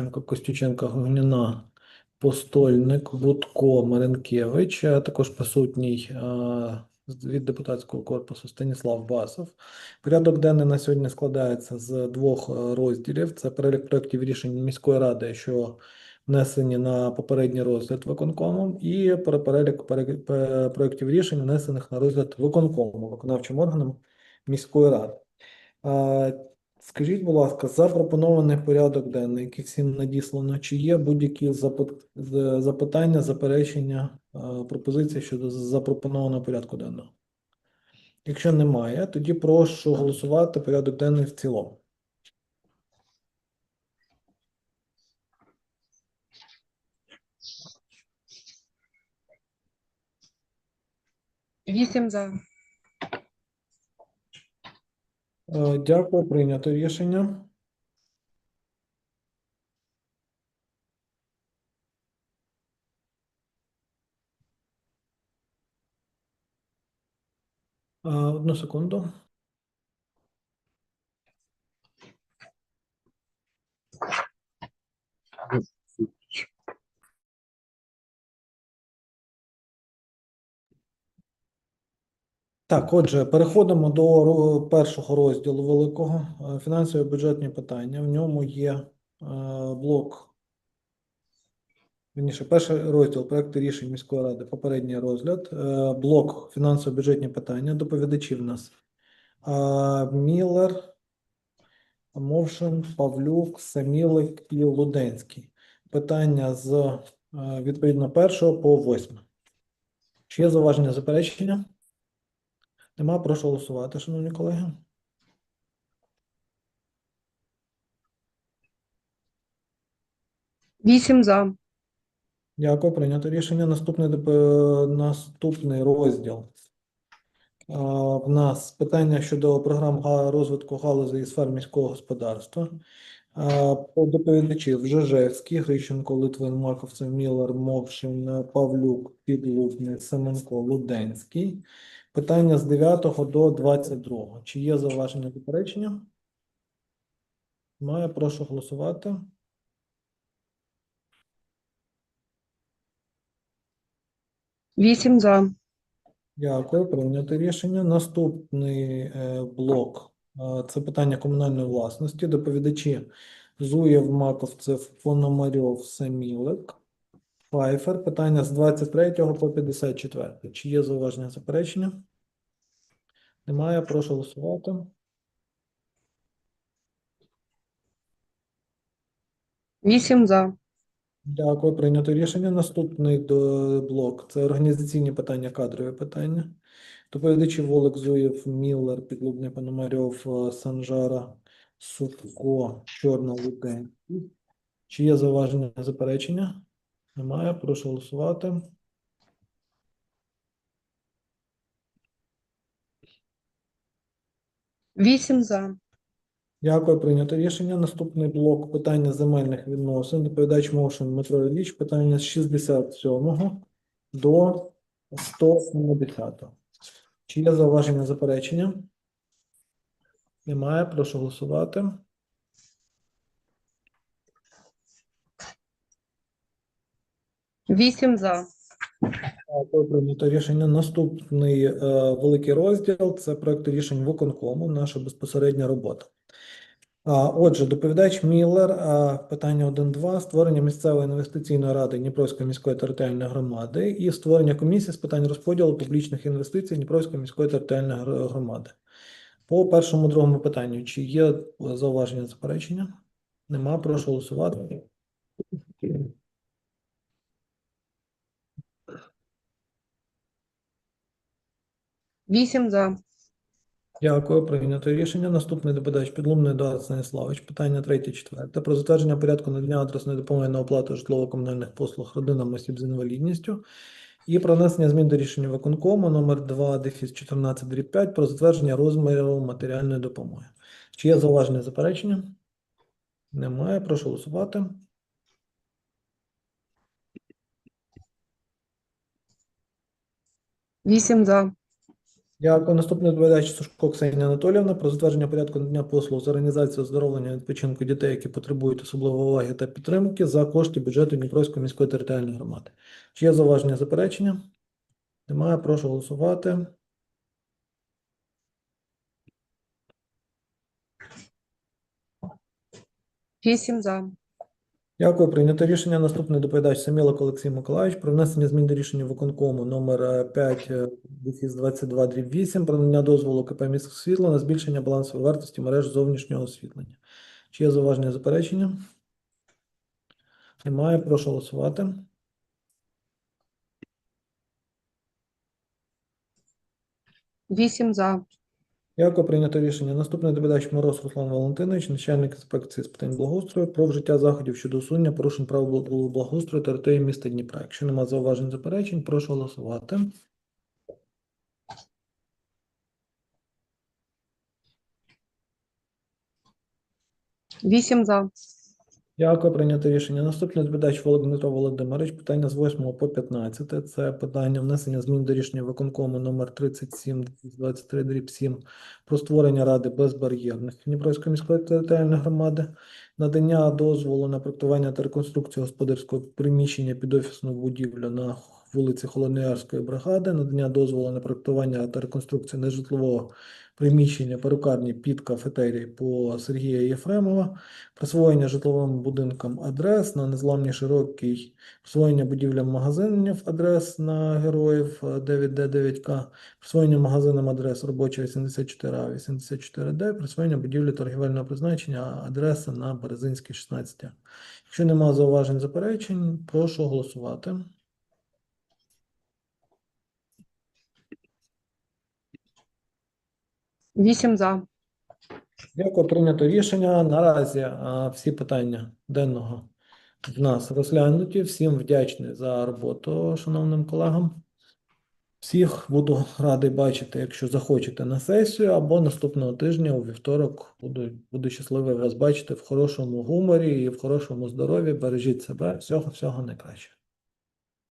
Левченко, Костюченко, Гугніна, Постольник, Будко, Маренкевич, а також присутній від депутатського корпусу Станіслав Басов. Порядок денний на сьогодні складається з двох е, розділів. Це перелік проєктів рішень міської ради, що внесені на попередній розгляд виконкомом, і перелік проєктів рішень, внесених на розгляд виконкому, виконавчим органом міської ради. Скажіть, будь ласка, запропонований порядок денний, який всім надіслано, чи є будь-які запитання, заперечення, пропозиції щодо запропонованого порядку денного? Якщо немає, тоді прошу голосувати порядок денний в цілому. Вісім за. Е, Дякую, прийнято рішення. Е, Одну секунду. Так, отже, переходимо до першого розділу великого е, фінансові бюджетні питання. В ньому є е, блок. Вірніше, перший розділ проекти рішень міської ради, попередній розгляд, е, блок фінансово-бюджетні питання. Доповідачі в нас Міллер, Мовшин, Павлюк, Самілик і Луденський. Питання з відповідно першого по восьме. Чи є зауваження заперечення? Нема, прошу голосувати, шановні колеги. Вісім за. Дякую, прийнято рішення. Наступний, наступний розділ. А, В нас питання щодо програм розвитку галузей і сфер міського господарства. По Доповідачі Жежевський, Грищенко, Литвин, Маковцев, Міллер, Мовшин, Павлюк, Підлубний, Семенко, Луденський. Питання з 9 до 22. Чи є зауваження заперечення? Має, прошу голосувати. Вісім за. Дякую, прийнято рішення. Наступний е, блок е, це питання комунальної власності. Доповідачі Зуєв, Маковцев, Пономарьов, Самілик, Пфайфер. Питання з 23 по 54. Чи є зауваження заперечення? Немає, прошу голосувати. Вісім за. Дякую, прийнято рішення. Наступний до- блок це організаційні питання, кадрові питання. Доповідачі Волик, Зуєв, Міллер, Підлубний, Пономарьов, е, Санжара, Сутко, Чорна, Лугенський. Чи є зауваження заперечення? Немає, прошу голосувати. Вісім за. Дякую, прийнято рішення. Наступний блок питання земельних відносин. Доповідач Мовшин Дмитро Ілліч. Питання з 67 до 170. Чи є зауваження заперечення? Немає, прошу голосувати. Вісім за. Прийнято рішення. Наступний е, великий розділ це проект рішень виконкому, наша безпосередня робота. А, отже, доповідач Міллер, а, питання 1.2. Створення місцевої інвестиційної ради Дніпровської міської територіальної громади і створення комісії з питань розподілу публічних інвестицій Дніпровської міської територіальної громади. По першому другому питанню, чи є зауваження заперечення? Нема, прошу голосувати. Вісім за. Дякую, прийнято рішення. Наступний доповідач Підлумний Едуард Станіславович. Питання третє, четверте. Про затвердження порядку надання адресної допомоги на оплату житлово-комунальних послуг родинам осіб з інвалідністю і про внесення змін до рішення виконкому номер 2 дефіс 14 дріб 5 про затвердження розміру матеріальної допомоги. Чи є зауваження заперечення? Немає. Прошу голосувати. Вісім за. Дякую. Наступний доповідач Сушко Ксенія Анатоліївна про затвердження порядку надання послуг з організації оздоровлення відпочинку дітей, які потребують особливої уваги та підтримки за кошти бюджету Дніпровської міської територіальної громади. Чи є зауваження заперечення? Немає. Прошу голосувати. Вісім за. Дякую. Прийнято рішення. Наступний доповідач Самілок Олексій Миколаївич про внесення змін до рішення виконкому номер 5 22 8 про надання дозволу КП «Міськ світло на збільшення балансової вартості мереж зовнішнього освітлення. Чи є зауваження заперечення? Немає. Прошу голосувати. Вісім за. Дякую. Прийнято рішення. Наступний доповідач Мороз Руслан Валентинович, начальник інспекції з питань благоустрою про вжиття заходів щодо усунення порушень правил благоустрою території міста Дніпра. Якщо немає зауважень заперечень, прошу голосувати. Вісім за. Дякую, прийнято рішення. Наступний збідач Дмитро Володимирович. Питання з 8 по 15. Це питання внесення змін до рішення виконкому номер 37 23 дріб 7 про створення ради безбар'єрних Дніпровської міської територіальної громади, надання дозволу на проектування та реконструкцію господарського приміщення під офісну будівлю на вулиці Холодноярської бригади, надання дозволу на проектування та реконструкцію нежитлового приміщення перукарні під кафетерій по Сергія Єфремова, присвоєння житловим будинкам адрес на незламні широкий, присвоєння будівлям магазинів адрес на героїв е, 9D9К, присвоєння магазинам адрес робоча 84А, 84D, присвоєння будівлі торгівельного призначення адреса на Березинській 16. Якщо немає зауважень заперечень, прошу голосувати. Вісім за. Дякую, прийнято рішення. Наразі а, всі питання денного в нас розглянуті. Всім вдячний за роботу, шановним колегам. Всіх буду радий бачити, якщо захочете на сесію, або наступного тижня у вівторок буду, буду щасливий вас бачити в хорошому гуморі і в хорошому здоров'ї. Бережіть себе. Всього, всього найкращого.